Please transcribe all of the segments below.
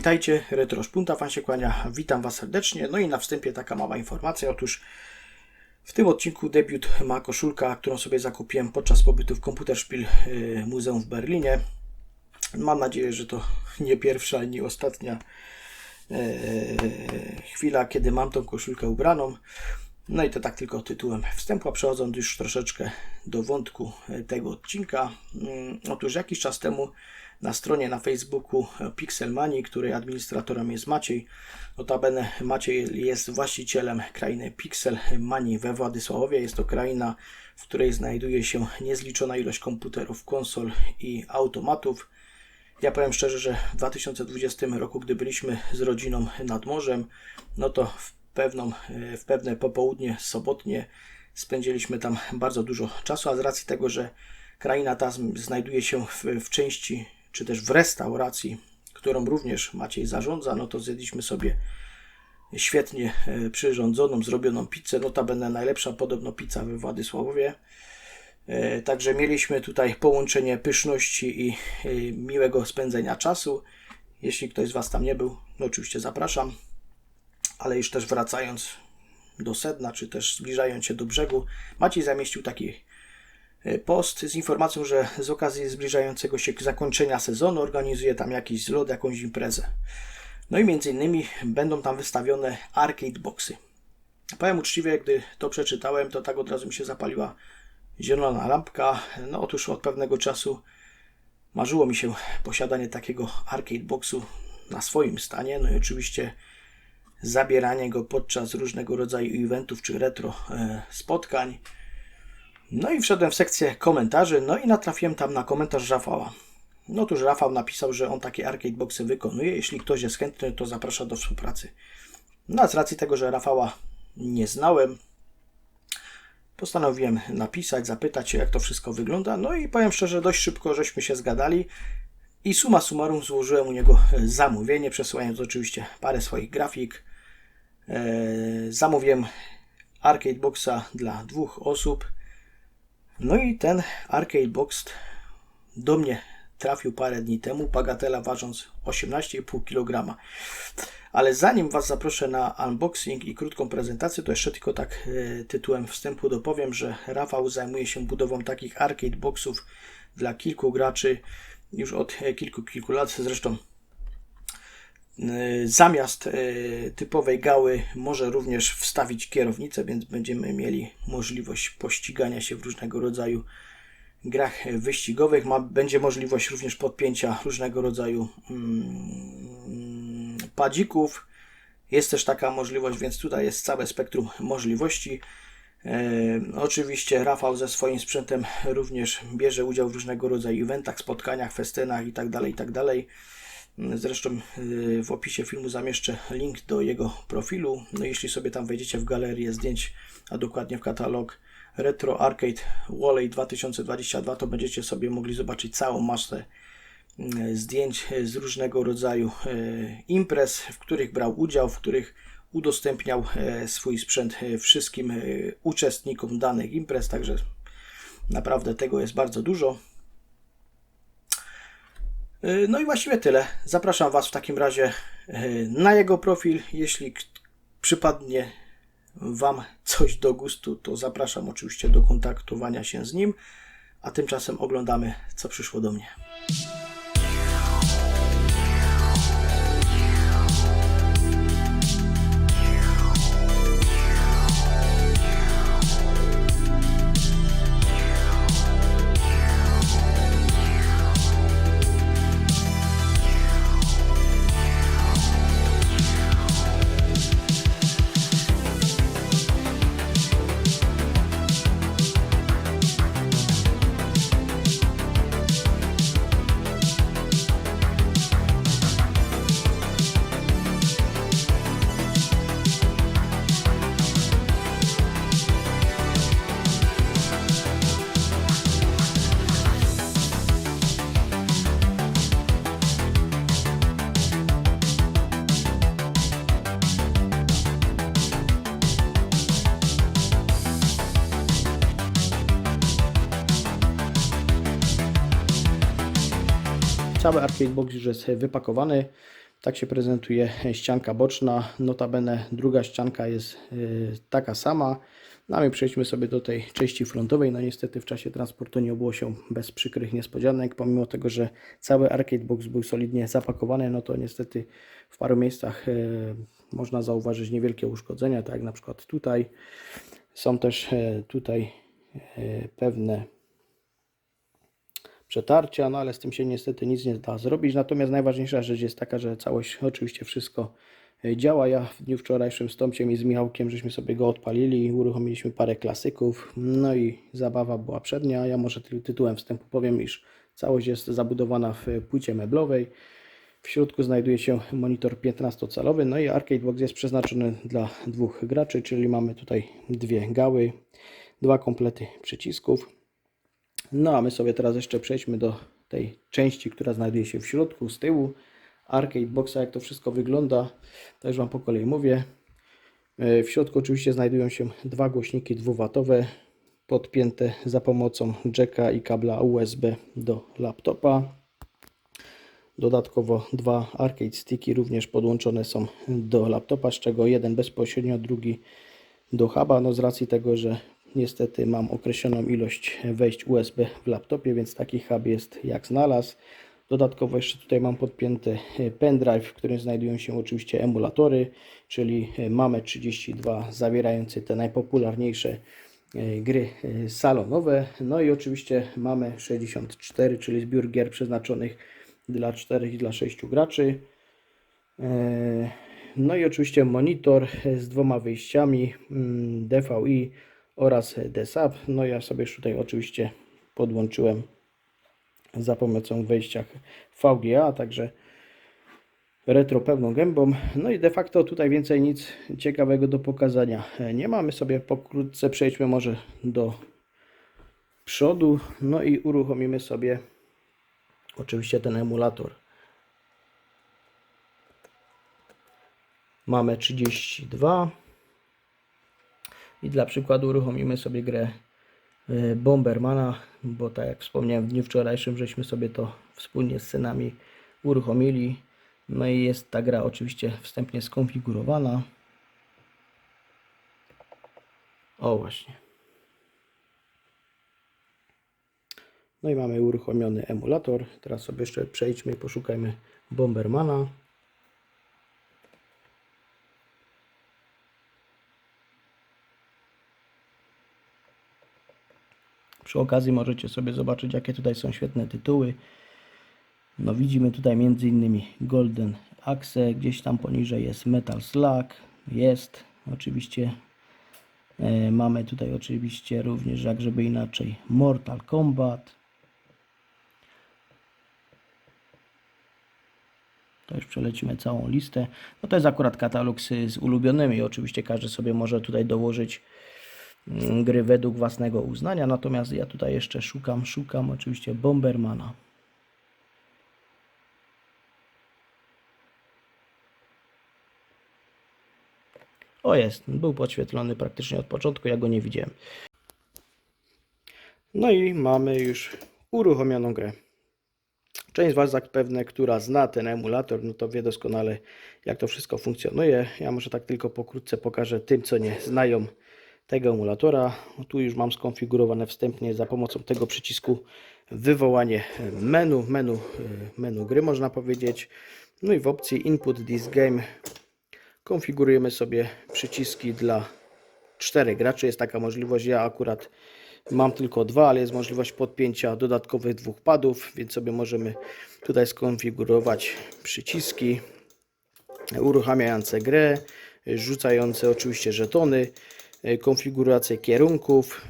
Witajcie, Retro Szpunta, fan się kłania, witam Was serdecznie. No i na wstępie taka mała informacja, otóż w tym odcinku debiut ma koszulka, którą sobie zakupiłem podczas pobytu w Komputerspiel y, Muzeum w Berlinie. Mam nadzieję, że to nie pierwsza, nie ostatnia e, chwila, kiedy mam tą koszulkę ubraną. No i to tak tylko tytułem wstępu, a przechodząc już troszeczkę do wątku e, tego odcinka. Mm, Otóż jakiś czas temu na stronie na Facebooku Pixelmanii, której administratorem jest Maciej. Notabene Maciej jest właścicielem krainy Pixelmanii we Władysławowie. Jest to kraina, w której znajduje się niezliczona ilość komputerów, konsol i automatów. Ja powiem szczerze, że w 2020 roku, gdy byliśmy z rodziną nad morzem, no to w, pewną, w pewne popołudnie sobotnie spędziliśmy tam bardzo dużo czasu, a z racji tego, że kraina ta znajduje się w, w części, czy też w restauracji, którą również Maciej zarządza, no to zjedliśmy sobie świetnie e, przyrządzoną, zrobioną pizzę, notabene najlepsza podobno pizza we Władysławowie. E, Także mieliśmy tutaj połączenie pyszności i e, miłego spędzenia czasu. Jeśli ktoś z Was tam nie był, no oczywiście zapraszam. Ale już też wracając do sedna, czy też zbliżając się do brzegu, Maciej zamieścił taki post z informacją, że z okazji zbliżającego się zakończenia sezonu organizuje tam jakiś zlot, jakąś imprezę. No i między innymi będą tam wystawione arcade boxy. Powiem uczciwie, gdy to przeczytałem, to tak od razu mi się zapaliła zielona lampka. No otóż od pewnego czasu marzyło mi się posiadanie takiego arcade boxu na swoim stanie. No i oczywiście zabieranie go podczas różnego rodzaju eventów czy retro e, spotkań. No i wszedłem w sekcję komentarzy, no i natrafiłem tam na komentarz Rafała. No otóż Rafał napisał, że on takie arcade boxy wykonuje. Jeśli ktoś jest chętny, to zaprasza do współpracy. No a z racji tego, że Rafała nie znałem, postanowiłem napisać, zapytać się, jak to wszystko wygląda. No i powiem szczerze, dość szybko żeśmy się zgadali. I suma summarum złożyłem u niego e, zamówienie, przesyłając oczywiście parę swoich grafik. E, zamówiłem arcade boxa dla dwóch osób. No i ten arcade box do mnie trafił parę dni temu, bagatela ważąc 18,5 kg. Ale zanim Was zaproszę na unboxing i krótką prezentację, to jeszcze tylko tak e, tytułem wstępu dopowiem, że Rafał zajmuje się budową takich arcade boxów dla kilku graczy już od e, kilku, kilku lat. Zresztą zamiast e, typowej gały może również wstawić kierownicę, więc będziemy mieli możliwość pościgania się w różnego rodzaju grach wyścigowych. Ma, będzie możliwość również podpięcia różnego rodzaju mm, padzików. Jest też taka możliwość, więc tutaj jest całe spektrum możliwości. E, oczywiście Rafał ze swoim sprzętem również bierze udział w różnego rodzaju eventach, spotkaniach, festynach itd. itd. Zresztą e, w opisie filmu zamieszczę link do jego profilu. No jeśli sobie tam wejdziecie w galerię zdjęć, a dokładnie w katalog Retro Arcade Walley 2022, to będziecie sobie mogli zobaczyć całą masę mm, zdjęć z różnego rodzaju e, imprez, w których brał udział, w których udostępniał swój sprzęt wszystkim uczestnikom danych imprez, także naprawdę tego jest bardzo dużo. E, No i właściwie tyle. Zapraszam Was w takim razie e, na jego profil. Jeśli przypadnie Wam coś do gustu, to zapraszam oczywiście do kontaktowania się z nim. A tymczasem oglądamy, co przyszło do mnie. Cały arcade box już jest wypakowany. Tak się prezentuje ścianka boczna. Notabene druga ścianka jest y, taka sama. No my przejdźmy sobie do tej części frontowej. No niestety w czasie transportu nie obyło się bez przykrych niespodzianek. Pomimo tego, że cały arcade box był solidnie zapakowany, no to niestety w paru miejscach y, można zauważyć niewielkie uszkodzenia, tak jak na przykład tutaj. Są też y, tutaj pewne przetarcia, no ale z tym się niestety nic nie da zrobić. Natomiast najważniejsza rzecz jest taka, że całość, oczywiście wszystko e, działa. Ja w dniu wczorajszym z Tomciem i z Michałkiem żeśmy sobie go odpalili, uruchomiliśmy parę klasyków, no i zabawa była przednia. Ja może ty- tytułem wstępu powiem, iż całość jest zabudowana w płycie meblowej. W środku znajduje się monitor 15-calowy, no i arcade box jest przeznaczony dla dwóch graczy, czyli mamy tutaj dwie gały, dwa komplety przycisków. No a my sobie teraz jeszcze przejdźmy do tej części, która znajduje się w środku, z tyłu arcade boxa, jak to wszystko wygląda. Już Wam po kolei mówię. E, W środku oczywiście znajdują się dwa głośniki dwuwatowe podpięte za pomocą jacka i kabla USB do laptopa. Dodatkowo dwa arcade sticki również podłączone są do laptopa, z czego jeden bezpośrednio, drugi do huba. No z racji tego, że niestety mam określoną ilość wejść USB w laptopie, więc taki hub jest jak znalazł. Dodatkowo jeszcze tutaj mam podpięty e, pendrive, w którym znajdują się oczywiście emulatory, czyli e, mamy 32 zawierający te najpopularniejsze e, gry salonowe. No i oczywiście mamy 64, czyli zbiór gier przeznaczonych dla 4 i dla 6 graczy. No i oczywiście monitor z dwoma wyjściami mm, DVI oraz DSAP. No ja sobie już tutaj oczywiście podłączyłem za pomocą wejścia VGA, także retro pełną gębą. No i de facto tutaj więcej nic ciekawego do pokazania nie mamy. Sobie pokrótce przejdźmy może do przodu. No i uruchomimy sobie oczywiście ten emulator. Mamy 32. I dla przykładu uruchomimy sobie grę y, Bombermana, bo tak jak wspomniałem w dniu wczorajszym, żeśmy sobie to wspólnie z synami uruchomili. No i jest ta gra oczywiście wstępnie skonfigurowana. O właśnie. No i mamy uruchomiony emulator. Teraz sobie jeszcze przejdźmy i poszukajmy Bombermana. Przy okazji możecie sobie zobaczyć, jakie tutaj są świetne tytuły. No widzimy tutaj między innymi Golden Axe, gdzieś tam poniżej jest Metal Slug, jest oczywiście. E, mamy tutaj oczywiście również, jak żeby inaczej, Mortal Kombat. To już przelecimy całą listę. No to jest akurat katalog z, z ulubionymi. Oczywiście każdy sobie może tutaj dołożyć gry według własnego uznania. Natomiast ja tutaj jeszcze szukam, szukam oczywiście Bombermana. O jest, był podświetlony praktycznie od początku, ja go nie widziałem. No i mamy już uruchomioną grę. Część z Was zapewne, która zna ten emulator, no to wie doskonale jak to wszystko funkcjonuje. Ja może tak tylko pokrótce pokażę tym, co nie znają tego emulatora. No tu już mam skonfigurowane wstępnie za pomocą tego przycisku wywołanie menu, menu, menu gry można powiedzieć. No i w opcji Input this game konfigurujemy sobie przyciski dla czterech graczy. Jest taka możliwość. Ja akurat mam tylko dwa, ale jest możliwość podpięcia dodatkowych dwóch padów, więc sobie możemy tutaj skonfigurować przyciski uruchamiające grę, rzucające oczywiście żetony, konfigurację kierunków.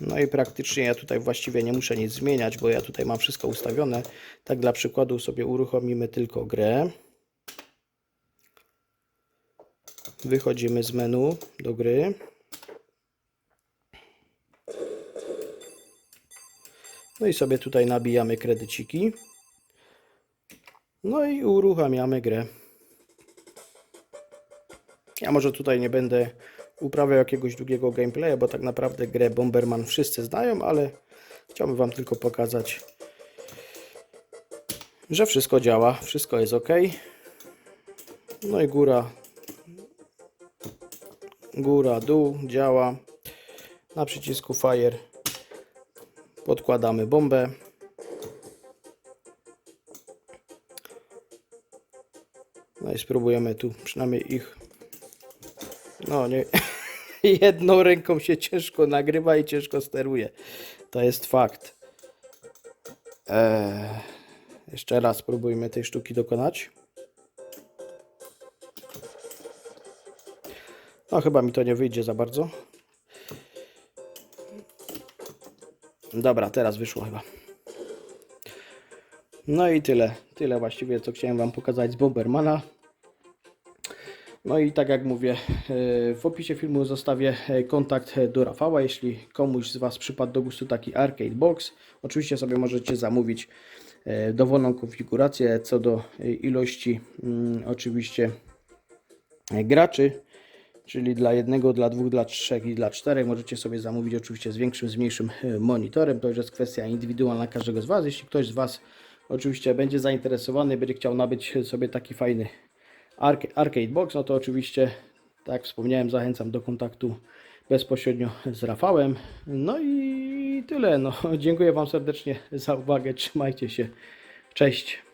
No i praktycznie ja tutaj właściwie nie muszę nic zmieniać, bo ja tutaj mam wszystko ustawione. Tak dla przykładu sobie uruchomimy tylko grę. Wychodzimy z menu do gry. No i sobie tutaj nabijamy kredyciki. No i uruchamiamy grę. Ja może tutaj nie będę uprawiał jakiegoś długiego gameplaya, bo tak naprawdę grę Bomberman wszyscy znają, ale chciałbym Wam tylko pokazać że wszystko działa, wszystko jest ok. No i góra, góra, dół działa. Na przycisku Fire podkładamy bombę. No i spróbujemy tu przynajmniej ich. No nie. Jedną ręką się ciężko nagrywa i ciężko steruje. To jest fakt. Eee, jeszcze raz spróbujmy tej sztuki dokonać. No chyba mi to nie wyjdzie za bardzo. Dobra, teraz wyszło chyba. No i tyle. Tyle właściwie, co chciałem Wam pokazać z Bombermana. No i tak jak mówię, e, w opisie filmu zostawię e, kontakt do Rafała. Jeśli komuś z Was przypadł do gustu taki arcade box, oczywiście sobie możecie zamówić e, dowolną konfigurację co do e, ilości mm, oczywiście e, graczy, czyli dla jednego, dla dwóch, dla trzech i dla czterech. Możecie sobie zamówić oczywiście z większym, z mniejszym e, monitorem. To już jest kwestia indywidualna każdego z Was. Jeśli ktoś z Was oczywiście będzie zainteresowany, będzie chciał nabyć sobie taki fajny Arcade Box, no to oczywiście, tak jak wspomniałem, zachęcam do kontaktu bezpośrednio z Rafałem. No i tyle. No, dziękuję Wam serdecznie za uwagę. Trzymajcie się. Cześć.